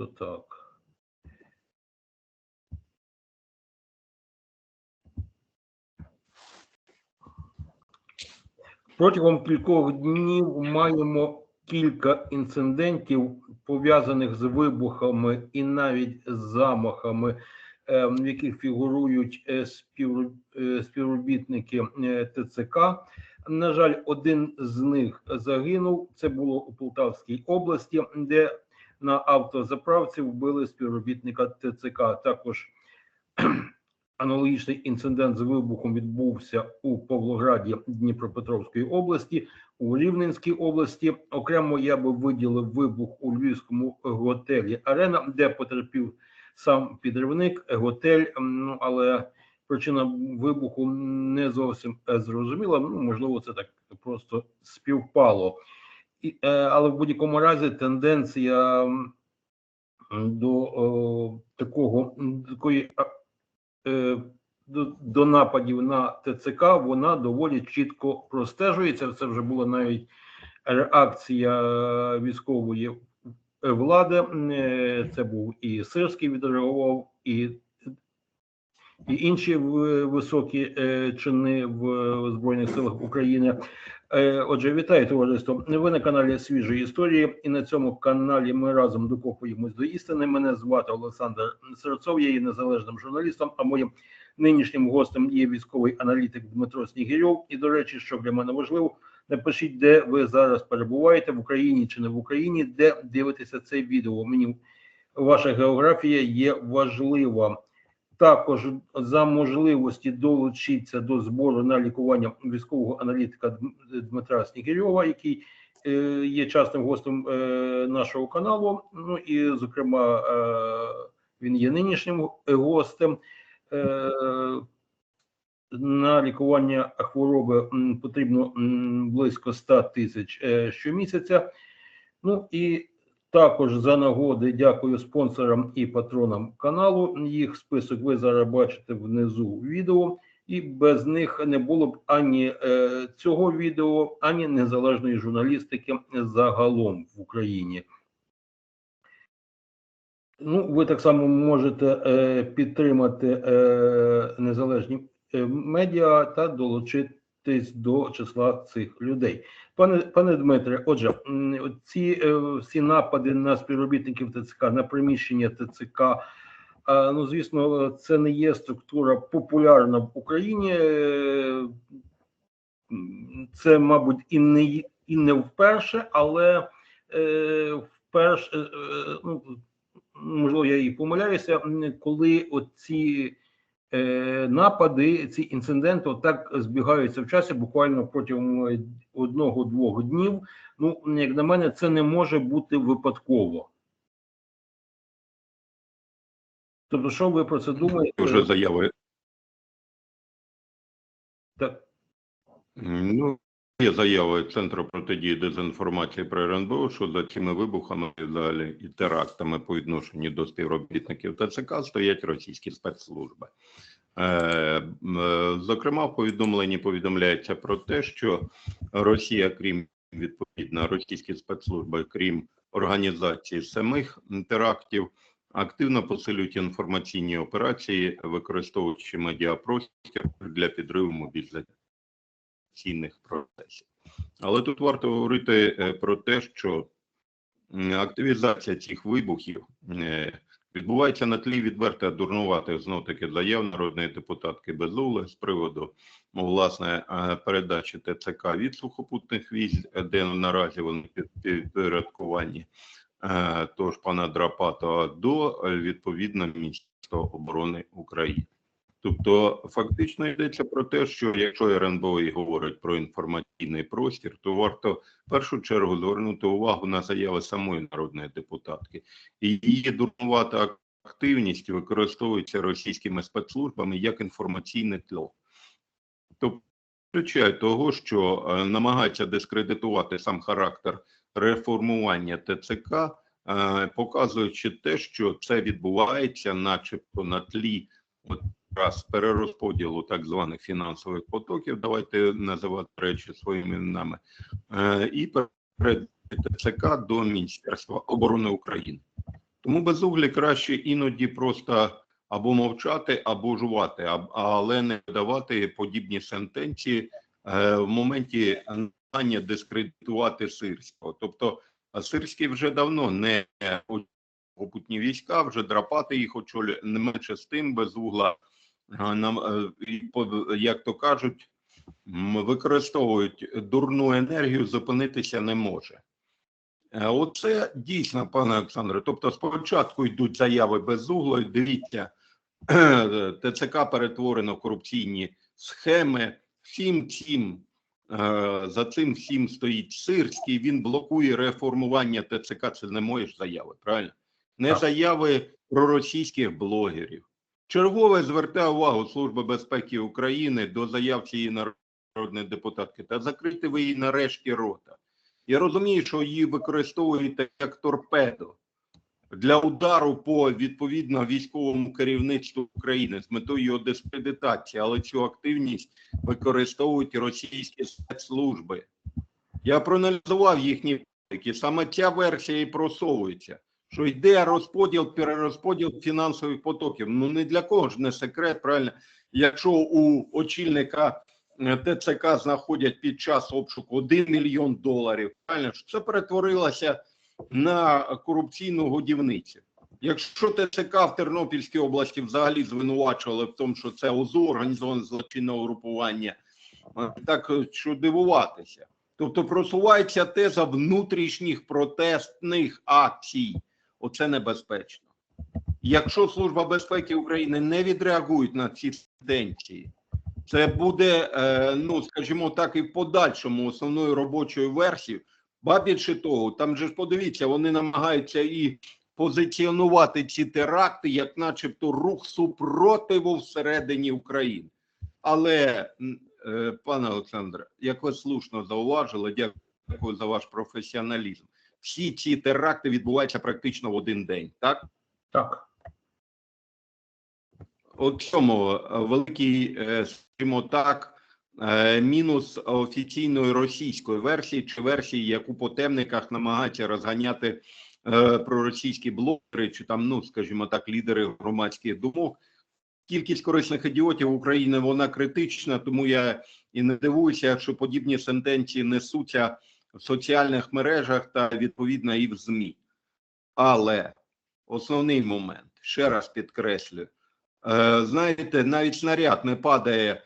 То так. Протягом кількох днів маємо кілька інцидентів, пов'язаних з вибухами і навіть з замахами, е, в яких фігурують е, е, співробітники ТЦК. На жаль, один з них загинув. Це було у Полтавській області, де на автозаправці вбили співробітника ТЦК. Також аналогічний інцидент з вибухом відбувся у Павлограді Дніпропетровської області, у Рівненській області. Окремо я би виділив вибух у львівському готелі Арена, де потерпів сам підривник, готель. Ну але причина вибуху не зовсім е, зрозуміла. Ну можливо, це так просто співпало. Е, але в будь-якому разі тенденція до о, такого такої е, до, до нападів на ТЦК вона доволі чітко простежується. Це вже була навіть реакція військової влади. Е, Це був і Сирський відреагував, і і інші високі е, чини в Збройних силах України. Е, Отже, вітаю товариство. Ви на каналі Свіжої історії, і на цьому каналі ми разом докопуємось до істини. Мене звати Олександр Серцов, я є незалежним журналістом. А моїм нинішнім гостем є військовий аналітик Дмитро Снігирьов. І до речі, що для мене важливо, напишіть, де ви зараз перебуваєте в Україні чи не в Україні, де дивитеся це відео. Мені ваша географія є важлива. Також за можливості долучитися до збору на лікування військового аналітика Дмитра Снігирьова, який е, є частим гостем е, нашого каналу. Ну і, зокрема, е, він є нинішнім гостем. На лікування хвороби потрібно близько 100 тисяч щомісяця. Ну і також за нагоди дякую спонсорам і патронам каналу. Їх список ви зараз бачите внизу відео, і без них не було б ані е, цього відео, ані незалежної журналістики загалом в Україні. Ну, ви так само можете е, підтримати е, незалежні е, медіа та долучитись до числа цих людей. Пане пане Дмитре, отже, ці е, всі напади на співробітників ТЦК, на приміщення ТЦК. Ну, звісно, це не є структура популярна в Україні. Е, Це, мабуть, і не і не вперше, але е, вперше, е, е, ну, можливо, я і помиляюся, коли оці е, напади, ці інциденти отак збігаються в часі, буквально протягом е, одного-двох днів. Ну, як на мене, це не може бути випадково. Тобто, що ви про це думаєте? Вже заяви. Так, Ну, є заяви Центру протидії дезінформації про РНБО, що за цими вибухами і далі і терактами по відношенню до співробітників ТЦК стоять російські спецслужби. Е, е, зокрема, в повідомленні повідомляється про те, що Росія, крім відповідно російські спецслужби, крім організації самих терактів, активно посилюють інформаційні операції, використовуючи медіапростір для підриву мобілізації цінних процесів. Але тут варто говорити е, про те, що активізація цих вибухів е, відбувається на тлі відверто дурнуватих знов таки заяв народної депутатки Безули з приводу власне е, передачі ТЦК від сухопутних військ, де наразі вони під е, тож пана Драпатова до відповідно Міністерства оборони України. Тобто, фактично йдеться про те, що якщо РНБО і говорить про інформаційний простір, то варто в першу чергу звернути увагу на заяви самої народної депутатки. Її дурнувата активність використовується російськими спецслужбами як інформаційне тло. Тобто, включає того, що е, намагаються дискредитувати сам характер реформування ТЦК, е, показуючи те, що це відбувається, начебто на тлі от раз перерозподілу так званих фінансових потоків, давайте називати речі своїми іменами, е, і перед ТЦК до Міністерства оборони України. Тому безуглі краще іноді просто або мовчати, або жувати, але не давати подібні сентенції е, в моменті намагання дискредитувати Сирського. Тобто Сирський вже давно не попутні війська, вже драпати їх очолює, не менше з тим без угла. Е, як то кажуть, використовують дурну енергію, зупинитися не може. Е, Оце дійсно, пане Олександре. Тобто, спочатку йдуть заяви безуглої. Дивіться, ТЦК перетворено в корупційні схеми. Всім цим е, за цим всім стоїть Сирський. Він блокує реформування ТЦК. Це не мої ж заяви, правильно? Не заяви проросійських блогерів. Чергове звертає увагу Служба безпеки України до заяв цієї народної депутатки та закрити ви її нарешті рота. Я розумію, що її використовуєте як торпедо для удару по відповідно військовому керівництву України з метою його дискредитації, але цю активність використовують російські спецслужби. Я проаналізував їхні саме ця версія і просовується, що йде розподіл, перерозподіл фінансових потоків. Ну не для кого ж не секрет, правильно? Якщо у очільника е, ТЦК знаходять під час обшуку 1 мільйон доларів, правильно це перетворилося на корупційну годівницю. Якщо ТЦК в Тернопільській області взагалі звинувачували в тому, що це ОЗУ, організоване злочинне угрупування, е, так е, що дивуватися. Тобто просувається теза внутрішніх протестних акцій. Оце небезпечно. Якщо Служба безпеки України не відреагує на ці тенденції, це буде, е, ну скажімо так, і в подальшому основною робочою версією. Ба більше того, там же ж подивіться, вони намагаються і позиціонувати ці теракти, як, начебто, рух супротиву всередині України. Але, е, пане Олександре, як ви слушно зауважили, дякую за ваш професіоналізм. Всі ці теракти відбуваються практично в один день, так? Так. От в цьому е, великий, е, скажімо так, е, мінус офіційної російської версії чи версії, яку по темниках намагаються розганяти проросійські блогери, чи там, ну скажімо так, лідери громадських думок. Кількість корисних ідіотів України вона критична, тому я і не дивуюся, що подібні сентенції несуться в соціальних мережах та відповідно і в ЗМІ. Але основний момент, ще раз підкреслюю, Е, знаєте, навіть снаряд не падає е,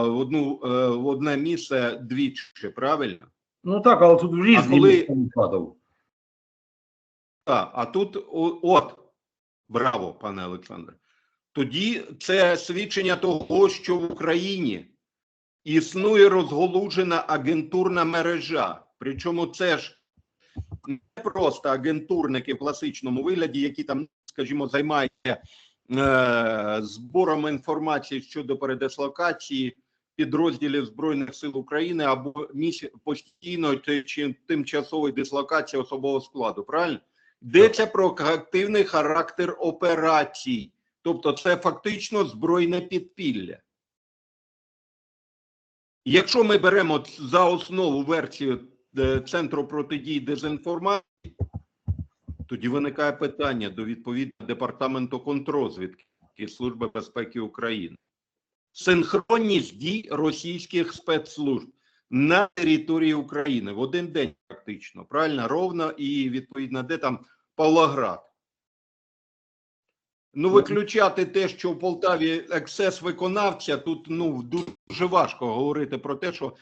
в одну е, в одне місце двічі, правильно? Ну так, але тут в різні коли- місця не падав. Так, а тут от браво, пане Олександре. Тоді це свідчення того, що в Україні існує розголужена агентурна мережа. Причому це ж не просто агентурники в класичному вигляді, які там, скажімо, займаються е, збором інформації щодо передислокації підрозділів Збройних сил України або постійно чи, тимчасової дислокації особового складу. Правильно? Йдеться про активний характер операцій, тобто це фактично збройне підпілля. Якщо ми беремо за основу версію Центру протидії дезінформації, тоді виникає питання до відповідного департаменту контрозвідки Служби безпеки України. Синхронність дій російських спецслужб на території України в один день практично, правильно, ровно і відповідно, де там Павлоград. Ну, виключати те, що в Полтаві ексес виконавця, тут ну дуже важко говорити про те, що е, е,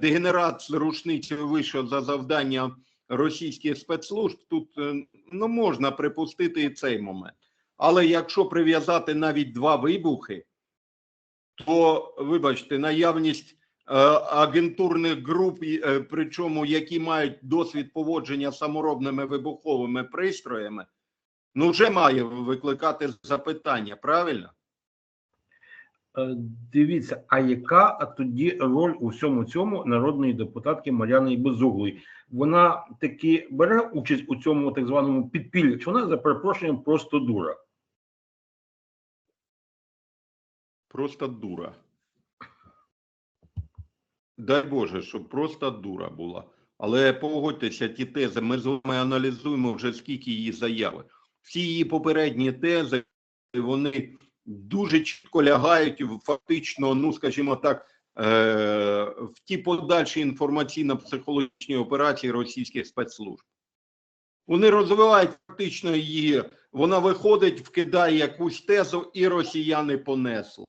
дегенерат з рушницею вийшов за завдання російських спецслужб. Тут е, ну можна припустити і цей момент. Але якщо прив'язати навіть два вибухи, то вибачте, наявність е, агентурних груп, е, причому які мають досвід поводження саморобними вибуховими пристроями, ну вже має викликати запитання, правильно? Е, Дивіться, а яка тоді роль у всьому цьому народної депутатки Мар'яни Безуглої? Вона таки бере участь у цьому так званому підпіллі, чи вона за перепрошенням просто дура? Просто дура. Дай Боже, щоб просто дура була. Але погодьтеся, ті тези, ми з вами аналізуємо вже скільки її заяви. Всі її попередні тези, вони дуже чітко лягають фактично, ну скажімо так, е, в ті подальші інформаційно-психологічні операції російських спецслужб. Вони розвивають фактично її, вона виходить, вкидає якусь тезу, і росіяни понесли.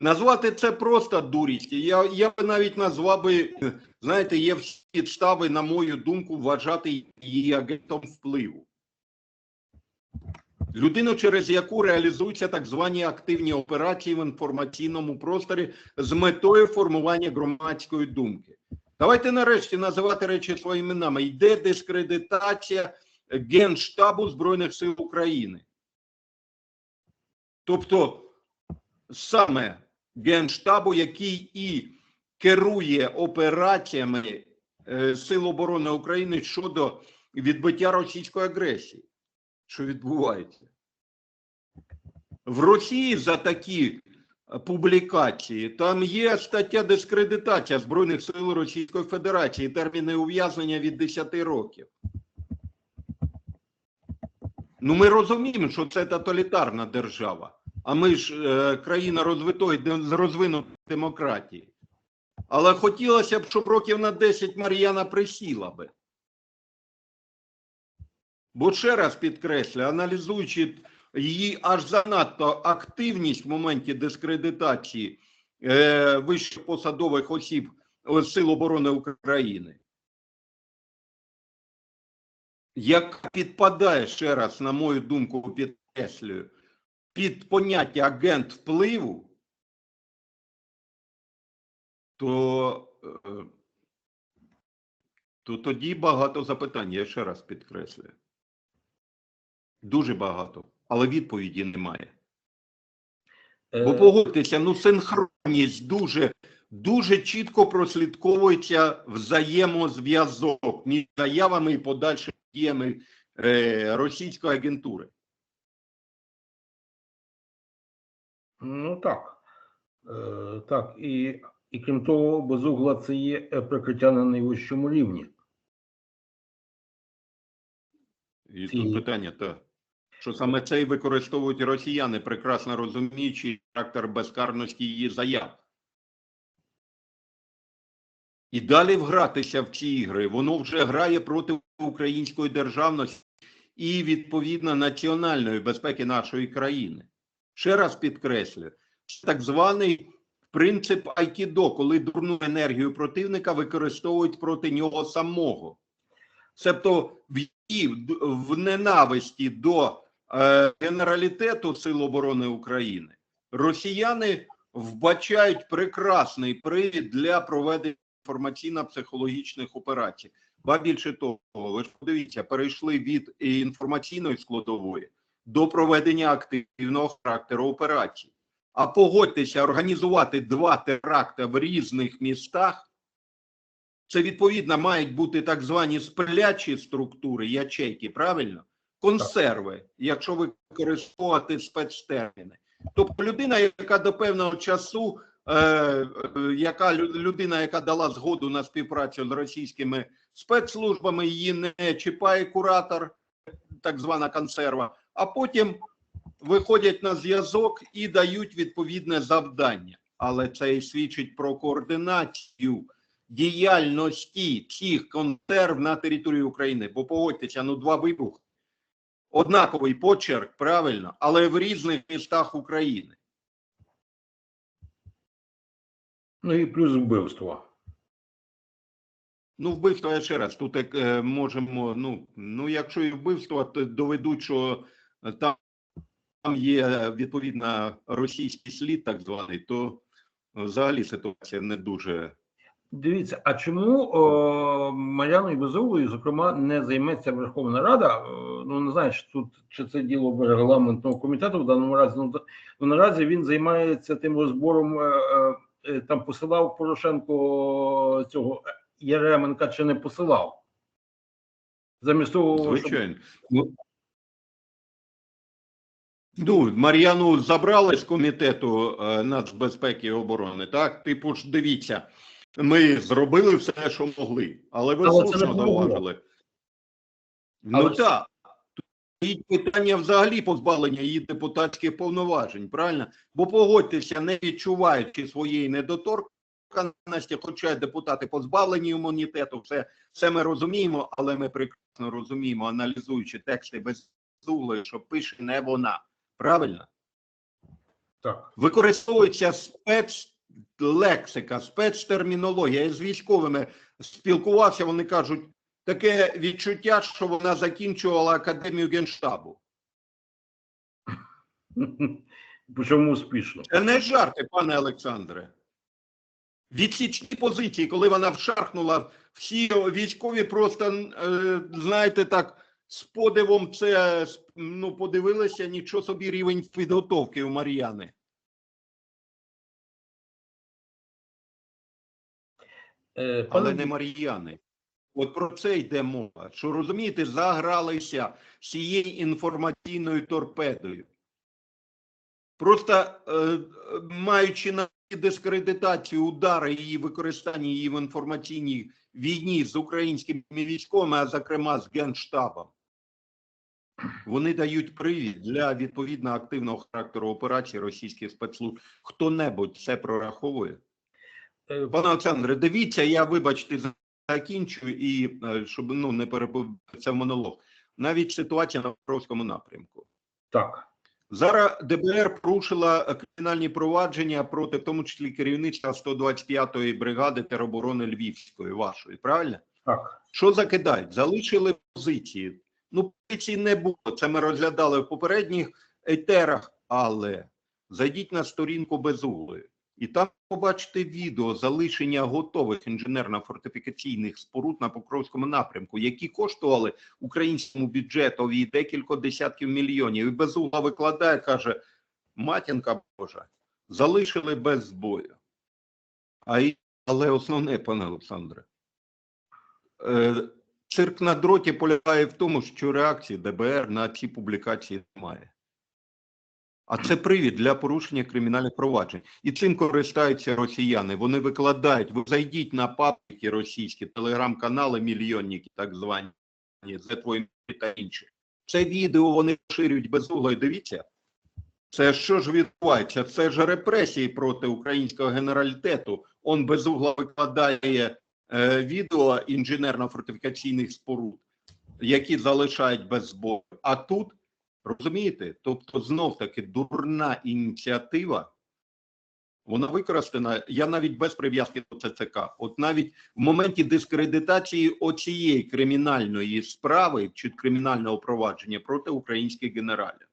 Назвати це просто дурість. Я, я би навіть назвав би, знаєте, є всі підстави, на мою думку, вважати її агентом впливу. Людину, через яку реалізуються так звані активні операції в інформаційному просторі з метою формування громадської думки. Давайте нарешті називати речі своїми іменами. Йде дискредитація Генштабу Збройних сил України. Тобто саме Генштабу, який і керує операціями е, Сил оборони України щодо відбиття російської агресії. Що відбувається? В Росії за такі е, публікації там є стаття дискредитація Збройних сил Російської Федерації, терміни ув'язнення від 10 років. Ну, ми розуміємо, що це тоталітарна держава, а ми ж е, країна розвитої з розвинутої демократії. Але хотілося б, щоб років на 10 Мар'яна присіла би. Бо ще раз підкреслю, аналізуючи її аж занадто активність в моменті дискредитації е, вищих посадових осіб е, Сил оборони України, як підпадає ще раз, на мою думку, підкреслюю, під поняття агент впливу, то, е, то тоді багато запитань, я ще раз підкреслюю. Дуже багато, але відповіді немає. Е, Бо погодьтеся, ну синхронність дуже, дуже чітко прослідковується взаємозв'язок між заявами і подальшими діями е, російської агентури. Ну так. Е, так, і, і крім того, безугла це є е, прикриття на найвищому рівні. І тут питання так. Що саме це і використовують росіяни, прекрасно розуміючи характер безкарності її заяв. І далі вгратися в ці ігри. Воно вже грає проти української державності і відповідно національної безпеки нашої країни. Ще раз підкреслю, це так званий принцип айкідо, коли дурну енергію противника використовують проти нього самого. Себто в в ненависті до генералітету Сил оборони України росіяни вбачають прекрасний привід для проведення інформаційно-психологічних операцій. Ба більше того, ви ж подивіться, перейшли від інформаційної складової до проведення активного характеру операцій. А погодьтеся, організувати два теракти в різних містах. Це відповідно мають бути так звані сплячі структури, ячейки, правильно? Консерви, якщо використовувати спецтерміни. Тобто людина, яка до певного часу, е, е, яка людина, яка дала згоду на співпрацю з російськими спецслужбами, її не чіпає куратор, так звана консерва, а потім виходять на зв'язок і дають відповідне завдання. Але це і свідчить про координацію діяльності цих консерв на території України. Бо погодьтеся, ну два вибухи. Однаковий почерк, правильно, але в різних містах України. Ну і плюс вбивство. Ну, вбивство я ще раз. Тут е, можемо. Ну, ну, якщо і вбивство, то доведуть, що е, там, там є відповідно російський слід, так званий, то взагалі ситуація не дуже. Дивіться, а чому о, Мар'яною Безуглою, зокрема, не займеться Верховна Рада? Е, Ну не знаю, чи тут чи це діло регламентного комітету в даному разі. Ну, ну наразі він займається тим розбором. е, е, е, Там посилав Порошенко цього Яременка чи не посилав? Замість того, Звичайно. Ну, Ну, Мар'яну забрали з комітету е, нацбезпеки і оборони. Так, типу ж дивіться, Ми зробили все, що могли, але ви Але слушно зауважили. Ну Але так. Тут питання взагалі позбавлення її депутатських повноважень, правильно? Бо погодьтеся, не відчуваючи своєї недоторканості, хоча депутати позбавлені імунітету, все, все ми розуміємо, але ми прекрасно розуміємо, аналізуючи тексти без зули, що пише не вона. Правильно? Так. Використовується спецлексика, спецтермінологія. Я з військовими спілкувався, вони кажуть, таке відчуття, що вона закінчувала академію генштабу. Причому успішно. Це не жарти, пане Олександре. Відсічні позиції, коли вона вшархнула, всі військові просто, е, знаєте, так, з подивом це ну, подивилися, нічого собі рівень підготовки у Мар'яни. Пане але не Мар'яни. От про це йде мова. Що розумієте, загралися цією інформаційною торпедою. Просто е, е, маючи на дискредитацію удари її використання її в інформаційній війні з українськими військовими, а зокрема з Генштабом, вони дають привід для відповідно активного характеру операції російських спецслужб. Хто-небудь це прораховує? Е, Пане Олександре, дивіться, я вибачте, закінчу і е, щоб ну не перебувся в монолог. Навіть ситуація на Покровському напрямку. так. Зараз ДБР порушила кримінальні провадження проти, в тому числі керівництва 125-ї бригади тероборони Львівської, вашої, правильно? Так. Що закидають? Залишили позиції. Ну, позицій не було. Це ми розглядали в попередніх етерах, але зайдіть на сторінку безуглої. І там побачите відео залишення готових інженерно-фортифікаційних споруд на Покровському напрямку, які коштували українському бюджетові декілька десятків мільйонів. І безугла викладає, каже: матінка Божа, залишили без збою. А й- але основне, пане Олександре, е, цирк на дроті полягає в тому, що реакції ДБР на ці публікації немає. А це привід для порушення кримінальних проваджень. І цим користаються росіяни. Вони викладають, ви зайдіть на пабліки російські, телеграм-канали, мільйонники, так звані, це твої та інші. Це відео вони поширюють безугло. І дивіться, це що ж відбувається? Це ж репресії проти українського генералітету. Он безугла викладає е, відео інженерно-фортифікаційних споруд, які залишають без збою. А тут Розумієте? Тобто, знов таки дурна ініціатива, вона використана, я навіть без прив'язки до ЦЦК. От навіть в моменті дискредитації оцієї кримінальної справи чи кримінального провадження проти українських генералів.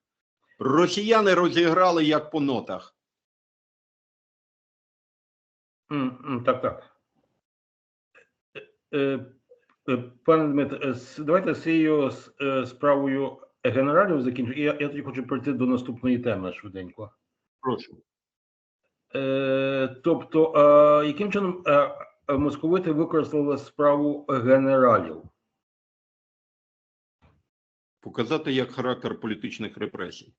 Росіяни розіграли як по нотах. Так, так. Е, е, Пане Дмитре, е, давайте з цією е, справою генералів закінчу. Я, я тоді хочу перейти до наступної теми швиденько. Прошу. Е, тобто, е, яким чином е, е, московити використали справу генералів? Показати як характер політичних репресій,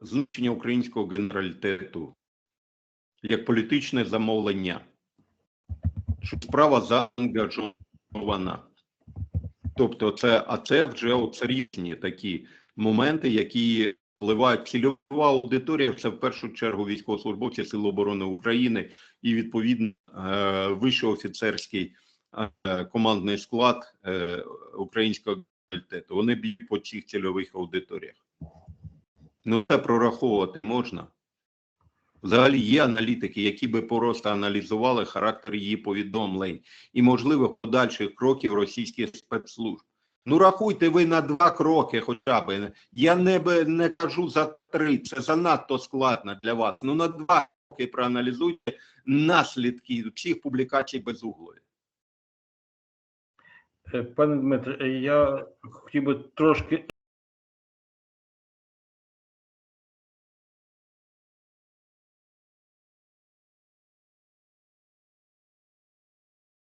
знищення українського генералітету як політичне замовлення, що справа заангажована. Тобто, це, а це вже от різні такі моменти, які впливають цільова аудиторія. Це в першу чергу військовослужбовці Сил оборони України і відповідно е, вищий офіцерський е, командний склад е, українського генералітету. Вони б'ють по цих цільових аудиторіях. Ну, це прораховувати можна. Взагалі є аналітики, які би просто аналізували характер її повідомлень і можливих подальших кроків російських спецслужб. Ну, рахуйте ви на два кроки, хоча б. Я не, не кажу за три, це занадто складно для вас. Ну, на два кроки проаналізуйте наслідки цих публікацій безуглої. Е, Пане Дмитре, е, я хотів би трошки